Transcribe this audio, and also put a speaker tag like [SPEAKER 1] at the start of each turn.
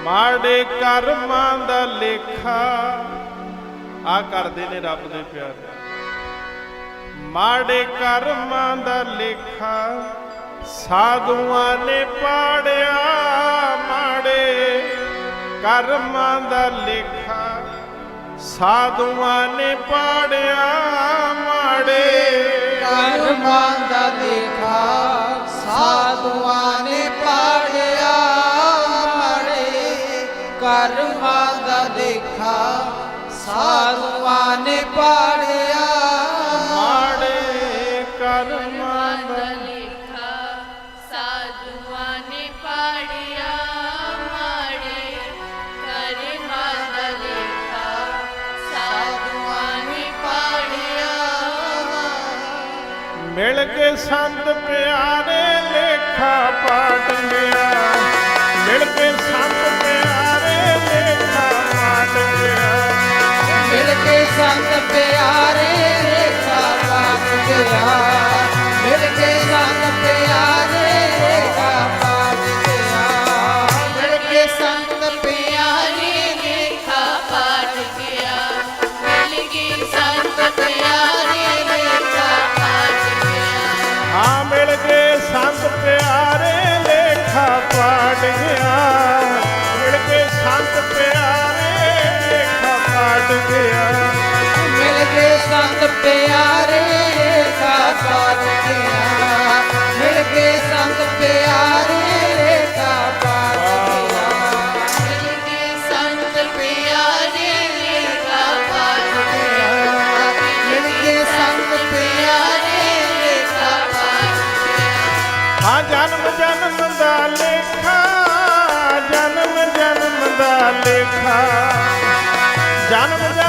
[SPEAKER 1] ਮਾੜੇ ਕਰਮਾਂ ਦਾ ਲੇਖਾ। ਆ ਕਰਦੇ ਨੇ ਰੱਬ ਦੇ ਪਿਆਰੇ। ਮਾੜੇ ਕਰਮਾਂ ਦਾ ਲੇਖਾ, ਸਾਧੂਆਂ ਨੇ ਪਾੜਿਆ। ਮਾੜੇ ਕਰਮਾਂ ਦਾ ਲੇਖਾ, ਸਾਧੂਆਂ ਨੇ ਪਾੜਿਆ।
[SPEAKER 2] ਕਰਮਾਂ ਦਾ ਲੇਖਾ ਸਾਧੂਆਂ ਨੇ ਪਾੜਿਆ। ਮਾੜੇ ਕਰਮਾਂ ਦਾ ਲੇਖਾ ਸਾਧੂਆਂ ਨੇ ਪਾੜਿਆ।
[SPEAKER 1] ਮਾੜੇ ਕਰਮਾਂ ਦਾ
[SPEAKER 3] ਲੇਖਾ ਸਾਧੂਆਂ ਨੇ ਪਾੜਿਆ।
[SPEAKER 1] ਮਿਲ ਕੇ ਸੰਤ ਪਿਆਰੇ ਸੰਤ ਪਿਆਰੇ
[SPEAKER 2] ਰੇਖਾ ਪਾਟ ਗਿਆ ਮਿਲ ਕੇ ਸੰਤ ਪਿਆਰੇ ਰੇਖਾ ਪਾਟ ਗਿਆ ਮਿਲ ਕੇ ਸੰਤ ਪਿਆਰੇ
[SPEAKER 3] ਲੇਖਾ ਪਾਟ ਗਿਆ ਮਿਲ ਗਈ ਸੰਤ ਪਿਆਰੇ ਲੇਖਾ ਪਾਟ ਗਿਆ
[SPEAKER 1] ਹਾਂ, ਮਿਲ ਕੇ ਸੰਤ ਪਿਆਰੇ ਲੇਖਾ ਪਾਟ ਗਿਆ ਮਿਲ ਕੇ ਸੰਤ ਪਿਆਰੇ ਲੇਖਾ ਪਾਟ ਗਿਆ
[SPEAKER 2] ਰੇਖਾ ਪਾਟ ਗਿਆ ਮਿਲ ਕੇ ਸੰਤ ਪਿਆਰੇ ਰੇਖਾ ਪਾਟ ਗਿਆ
[SPEAKER 3] ਸੰਤ ਪਿਆਰੇ ਲੇਖਾ ਪਾਟ ਗਿਆ
[SPEAKER 2] ਮਿਲ ਕੇ ਸੰਤ ਪਿਆਰੇ
[SPEAKER 1] ਜਨਮ ਜਨਮ ਦਾ ਲੇਖਾ ਜਨਮ ਜਨਮ ਦਾ ਲੇਖਾ। ਜਨਮ